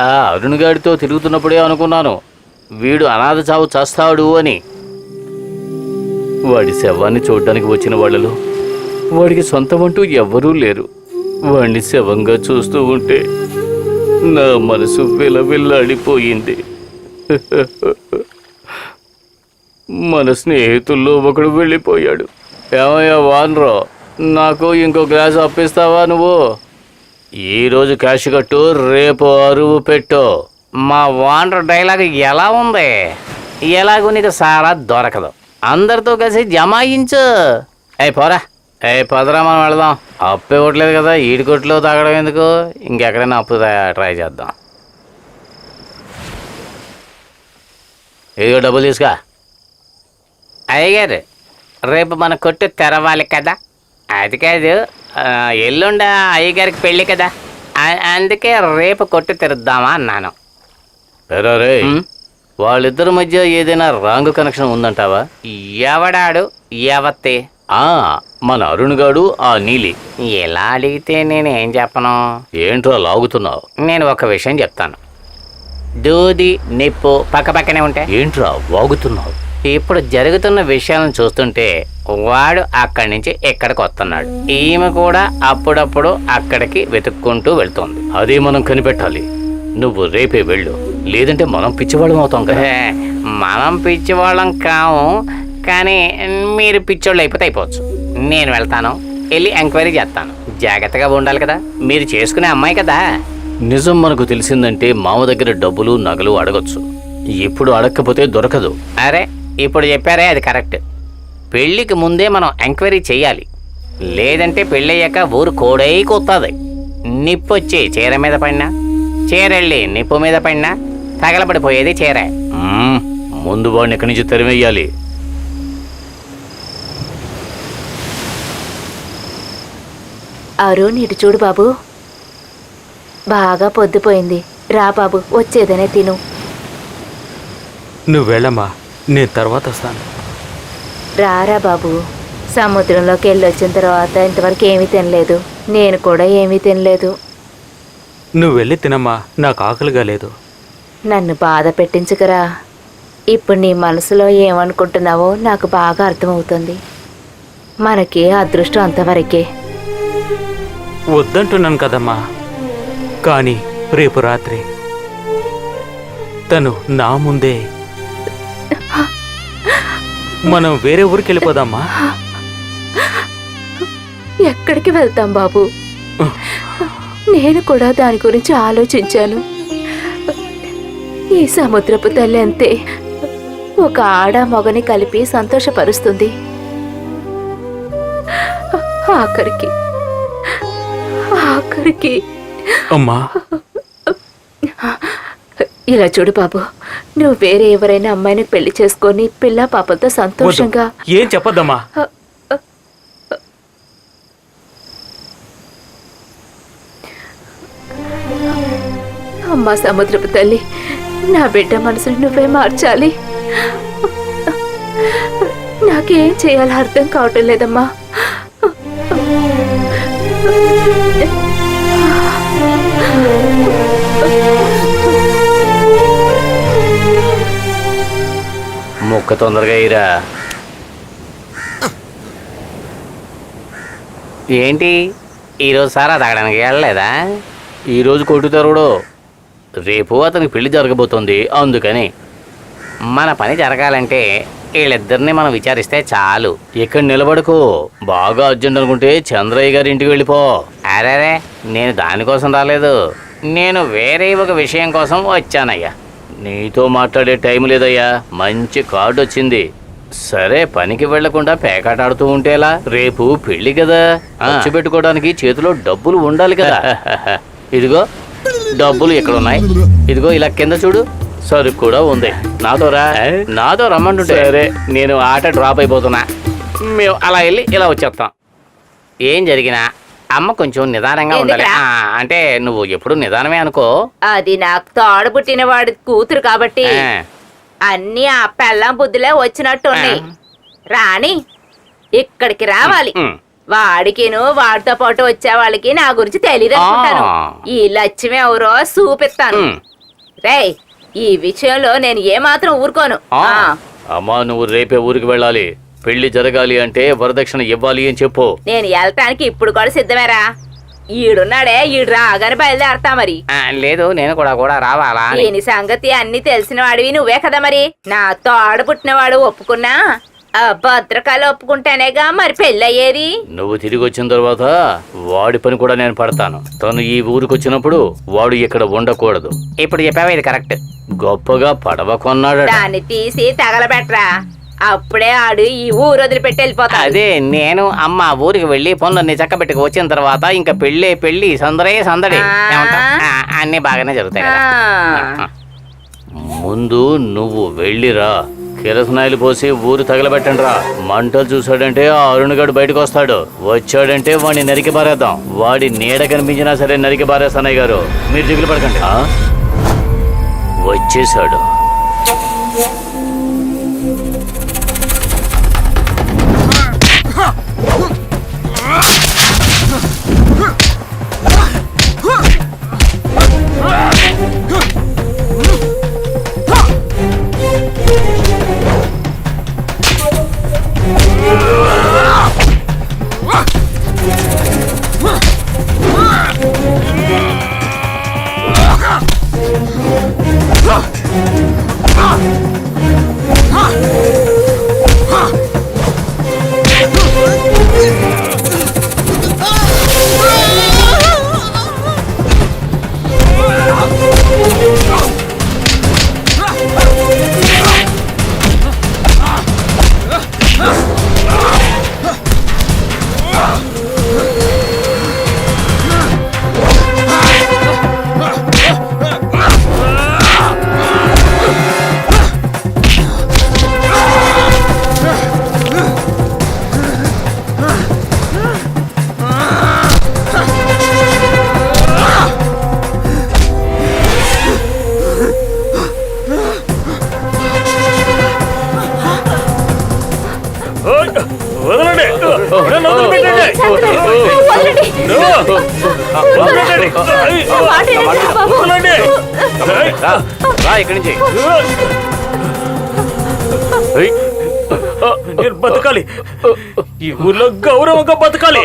ఆ అరుణుగాడితో తిరుగుతున్నప్పుడే అనుకున్నాను. వీడు అనాథ చావు చస్తాడు అని. వాడి శవాన్ని చూడడానికి వచ్చిన వాళ్ళలో వాడికి సొంతమంటూ ఎవ్వరూ లేరు. వాడిని శవంగా చూస్తూ ఉంటే నా మనసు విలవిల్లాడిపోయింది. మన స్నేహితుల్లో ఒకడు వెళ్ళిపోయాడు. ఏమయ్యా వాన్రో నాకు ఇంకో గ్లాస్ అప్పిస్తావా నువ్వు? ఈరోజు క్యాష్ కట్టు రేపు అరువు పెట్టు. మా వాండర్ డైలాగ్ ఎలా ఉంది? ఎలాగో నీకు సారా దొరకదు. అందరితో కలిసి జమాయించు ఏ పోరా. ఏ పదరా మనం వెళదాం. అప్పు ఇవ్వట్లేదు కదా ఈడి కొట్లో తాగడం ఎందుకు? ఇంకెక్కడైనా అప్పు ట్రై చేద్దాం. ఇదిగో డబ్బులు తీసుకా. అయ్యగారు రేపు మన కొట్టు తెరవాలి కదా? అది కాదు. ఎల్లుండ అయ్యగారికి పెళ్ళి కదా. అందుకే రేపు కొట్టు తెరుద్దామా అన్నాను. వాళ్ళిద్దరి మధ్య ఏదైనా రాంగ్ కనెక్షన్ ఉందంటావా? ఎవడాడు? ఎవత్తే? ఆ మన అరుణ్గాడు ఆ నీలి. ఎలా అడిగితే నేను ఏం చెప్పను? ఏంట్రా లాగుతున్నావు? నేను ఒక విషయం చెప్తాను. దూది నిప్పు పక్క పక్కనే ఉంటే. ఏంట్రా వాగుతున్నావు? ఇప్పుడు జరుగుతున్న విషయాలను చూస్తుంటే వాడు అక్కడి నుంచి ఇక్కడికి వస్తున్నాడు? ఈమె కూడా అప్పుడప్పుడు అక్కడికి వెతుక్కుంటూ వెళ్తోంది. అదే మనం కనిపెట్టాలి. నువ్వు రేపే వెళ్ళు. లేదంటే మనం పిచ్చివాళ్ళం అవుతాం కదా. మనం పిచ్చివాళ్ళం కాము కానీ మీరు పిచ్చోళ్ళు అయిపోతే అయిపోవచ్చు. నేను వెళ్తాను వెళ్ళి ఎంక్వైరీ చేస్తాను. జాగ్రత్తగా ఉండాలి కదా. మీరు చేసుకునే అమ్మాయి కదా. నిజం మనకు తెలిసిందంటే మామ దగ్గర డబ్బులు నగలు అడగొచ్చు. ఇప్పుడు అడగకపోతే దొరకదు. అరే ఇప్పుడు చెప్పారే అది కరెక్ట్. పెళ్ళికి ముందే మనం ఎంక్వైరీ చెయ్యాలి లేదంటే పెళ్ళయ్యాక ఊరు కోడై కొత్తది. నిప్పొచ్చి చీర మీద పడినా చీరెళ్ళి నిప్పు మీద పడినా తగలబడిపోయేది చీర. ముందు వాడిని ఇక్కడి నుంచి తరిమేయాలి? అరుణ్ ఇటు చూడు బాబు. బాగా పొద్దుపోయింది. రా బాబు వచ్చేదనే తిను. నువ్వు వెళ్ళమ్మా. నేను తర్వాత వస్తాను. రారా బాబు. సముద్రంలోకి వెళ్ళి వచ్చిన తర్వాత ఇంతవరకు ఏమీ తినలేదు. నేను కూడా ఏమీ తినలేదు. నువ్వు వెళ్ళి తినమ్మా నాకు ఆకలిగా లేదు. నన్ను బాధ పెట్టించుకురా. ఇప్పుడు నీ మనసులో ఏమనుకుంటున్నావో నాకు బాగా అర్థమవుతుంది. మనకి అదృష్టం అంతవరకే. వద్దంటున్నాను కదమ్మా. కానీ రేపు రాత్రి తను నా ముందే మనం వేరే ఊరికి వెళ్ళిపోదామా? ఎక్కడికి వెళ్తాం బాబు? నేను కూడా దాని గురించి ఆలోచించాను. ఈ సముద్రపు తల్లి అంతే. ఒక ఆడ మగని కలిపి సంతోషపరుస్తుంది. ఆఖరికి ఆఖరికి. అమ్మా. ఇలా చూడు బాబు. నువ్వు వేరే ఎవరైనా అమ్మాయిని పెళ్ళి చేసుకొని పిల్ల పాపలతో. సంతోషంగా ఏం చెప్పొద్దమ్మా. అమ్మా సముద్రపు తల్లి నా బిడ్డ మనసుని నువ్వే మార్చాలి. నాకేం చేయాలో అర్థం కావటం లేదమ్మా. ముక్క తొందరగా ఇరా ఏంటి? ఈరోజు సార్ తాగడానికి వెళ్ళలేదా? ఈరోజు కొట్టుతారుడు రేపు అతనికి పెళ్ళి జరగబోతుంది అందుకని. మన పని జరగాలంటే వీళ్ళిద్దరిని మనం విచారిస్తే చాలు. ఇక్కడ నిలబడుకో. బాగా అర్జెంట్ అనుకుంటే చంద్రయ్య గారి ఇంటికి వెళ్ళిపో. అరేరే నేను దానికోసం రాలేదు. నేను వేరే ఒక విషయం కోసం వచ్చానయ్యా. నీతో మాట్లాడే టైం లేదయ్యా. మంచి కార్డు వచ్చింది. సరే పనికి వెళ్ళకుండా పేకాట ఆడుతూ ఉంటేలా రేపు పెళ్ళి కదా. ఖర్చు పెట్టుకోవడానికి చేతిలో డబ్బులు ఉండాలి కదా. ఇదిగో డబ్బులు ఇక్కడ ఉన్నాయి ఇదిగో ఇలా కింద చూడు. సరుకు కూడా ఉంది. నాతో రా. నాతో రమ్మంటుంటే సరే. నేను ఆట డ్రాప్ అయిపోతున్నా. మేము అలా వెళ్ళి ఇలా వచ్చేస్తాం. ఏం జరిగినా? అమ్మ కొంచెం నిదానంగా ఉండాలి. ఎందుకురా? ఆ, అంటే నువ్వు ఎప్పుడు నిదానమే అనుకో. అది నాకు తోడబుట్టిన వాడి కూతురు కాబట్టి ఆ, అన్ని ఆ పెళ్ళం బుద్ధిలే వచ్చినట్టు ఉన్నాయి రాణి ఇక్కడికి రావాలి. ఉమ్. వాడికిను వాడితో పాటు వచ్చే వాళ్ళకి నా గురించి తెలియదు అనుకుంటాను ఆ. ఈ లక్ష్మి ఎవరో చూపిస్తాను. ఉమ్. రేయ్ ఈ విషయంలో నేను ఏమాత్రం ఊరుకోను. ఆ. ఆ, అమ్మా నువ్వు రేపే ఊరికి వెళ్ళాలి. పెళ్ళి జరగాలి అంటే వరదక్షిణ ఇవ్వాలి అని చెప్పు. నేను వెళ్ళటానికి ఇప్పుడు కూడా సిద్ధమేరా? ఈడున్నాడే ఈడు రాగానే బయలుదేరతా మరి. ఆ, లేదు నేను కూడా కూడా రావాలా. దీని సంగతి అన్ని తెలిసిన వాడివి నువ్వే కదా మరి? నా తోడ పుట్టినవాడు ఒప్పుకున్నా? ఆ భద్రకాలు ఒప్పుకుంటేనేగా మరి పెళ్ళయ్యేది? నువ్వు తిరిగి వచ్చిన తర్వాత వాడి పని కూడా నేను పడతాను. తను ఈ ఊరికి వచ్చినప్పుడు వాడు ఇక్కడ ఉండకూడదు. ఇప్పుడు చెప్పావా ఇది కరెక్ట్? గొప్పగా పడవ కొన్నాడట. దాన్ని తీసి తగలబెట్టరా అప్పుడే ఆడు ఈ ఊరు వదిలిపెట్టి వెళ్ళిపోతాడు. అదే నేను అమ్మ ఊరికి వెళ్ళి పనులన్నీ చక్కబెట్టుకు వచ్చిన తర్వాత ఇంకా పెళ్ళి పెళ్ళి సందడే సందడి. అన్నీ బాగానే జరుగుతాయి కదా. ముందు నువ్వు వెళ్ళిరా. కిరసనాయిలు పోసి ఊరు తగలబెట్టండి రా మంటలు చూసాడంటే ఆ అరుణుగాడు బయటకు వస్తాడు. వచ్చాడంటే వాడిని నరికి పారేద్దాం. వాడి నీడ కనిపించినా సరే నరికి పారేస్తానయ్య గారు. మీరు దిగులు పడకండి? వచ్చేసాడు వదలండి నన్ను వదిలిపెట్టండి. వదలండి. వదలండి. నా మాట వినండి, బాబు. వదలండి. రా, రా ఇక్కడి నుంచి ఏయ్, నేను బతకాలి ఈ ఊర్లో గౌరవంగా బతకాలి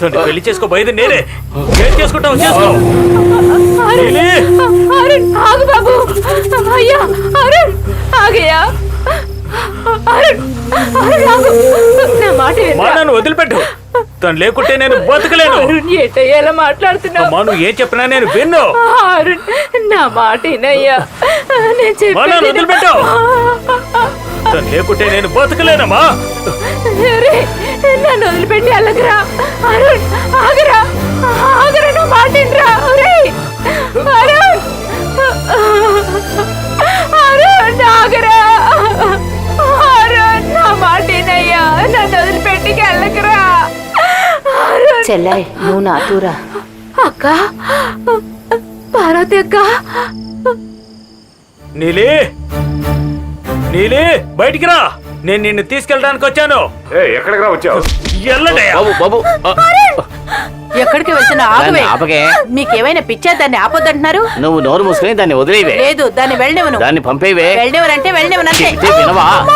తను పెళ్ళి చేసుకోబోయేది నేనే ఏం చేసుకుంటావు చేసుకో ఆగు బాబు అయ్యా ఆగయ్యా నా మాట వదిలిపెట్టు. తను లేకుంటే నేను బతకలేను. అరుణ్ ఏంటయ్యా ఎలా మాట్లాడుతున్నావు? అమ్మా నువ్వు ఏం చెప్పినా నేను విన్ను. అరుణ్ నా మాట వినయ్యా. నేను మా నన్ను చెప్పేది వదిలిపెట్టు. తను లేకుంటే నేను బతకలేనమ్మా. అరే, నన్ను వదిలిపెట్టి వెళ్ళకురా అరుణ్ ఆగరా. ఆగరా నా మాట వినరా. ఒరేయ్, అరుణ్. అరుణ్ ఆగరా. అరుణ్ నా మాట వినయ్యా నన్ను వదిలిపెట్టి వెళ్ళకురా అరుణ్ చెల్లె నువ్వు నాతూరా. అక్క పార్వతి అక్క. నీలి నీలి బయటికి రా. నేను నిన్ను తీసుకెళ్ళడానికి వచ్చాను. ఎక్కడికి రా వచ్చావు? ఎల్లడయ్యా బాబు బాబు ఆ, ఎక్కడికి వెళ్తున్నా ఆగవే దాన్ని ఆపకే. మీకేమైనా పిచ్చా? దాన్ని ఆపొద్దంటున్నారు? నువ్వు నోరు మూసుకుని దాన్ని వదిలేవే. లేదు దాన్ని వెళ్ళనివ్వను. దాన్ని పంపేవే. వెళ్ళనివ్వనంటే వెళ్ళనివ్వనంటే. చెప్తే వినవా?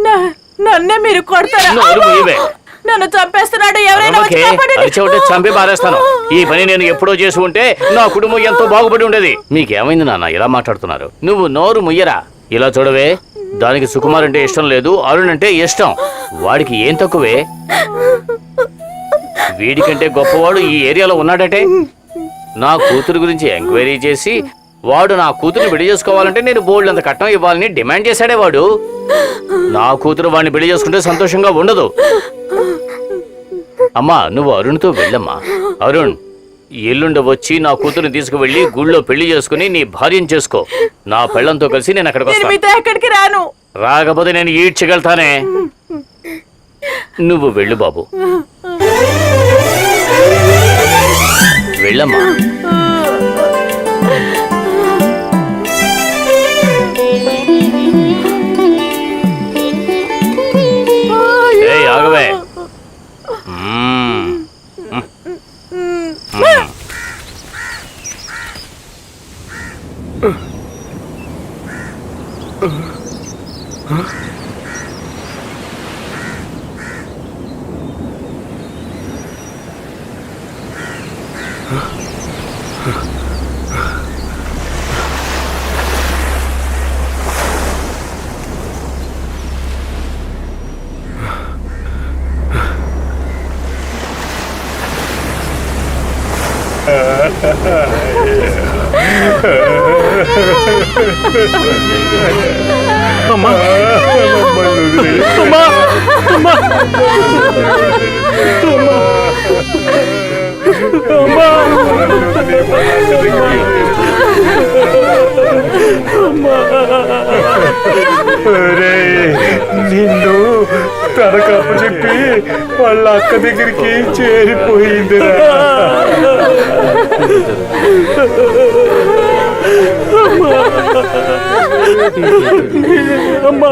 నా- నన్నే మీరు కొడతారా? నోరు మూయవే. నన్ను చంపేస్తున్నాడు ఎవరైనా వచ్చి కాపాడండి. చంపి పారేస్తాను. ఈ పని నేను ఎప్పుడో చేసి ఉంటే నా కుటుంబం ఎంతో బాగుపడి ఉండేది. మీకేమైంది నాన్న? ఇలా మాట్లాడుతున్నారు. నువ్వు నోరు ముయ్యరా? ఇలా చూడవే. దానికి సుకుమార్ అంటే ఇష్టం లేదు అరుణ్ అంటే ఇష్టం. వాడికి ఏం తక్కువే? వీడికంటే గొప్పవాడు ఈ ఏరియాలో ఉన్నాడటే? నా కూతురు గురించి ఎంక్వైరీ చేసి వాడు నా కూతురుని పెళ్ళి చేసుకోవాలంటే నేను బోల్డ్ అంత కట్నం ఇవ్వాలని డిమాండ్ చేశాడే వాడు. నా కూతురు వాడిని పెళ్ళి చేసుకుంటే సంతోషంగా ఉండదు. అమ్మా నువ్వు అరుణ్తో వెళ్ళమ్మా. అరుణ్ ఎల్లుండి వచ్చి నా కూతురుని తీసుకువెళ్ళి గుళ్ళో పెళ్ళి చేసుకుని నీ భార్యను చేసుకో. నా పెళ్ళంతో కలిసి నేను అక్కడికి వస్తాను రాను. రాకపోతే నేను ఈడ్చగలుగుతానే నువ్వు వెళ్ళు బాబు. వెళ్ళమ్మా. ఒరేయ్, నిన్ను తనకప్పు చెప్పి వాళ్ళ అక్క దగ్గరికి చేరిపోయిందిరా. అమ్మా.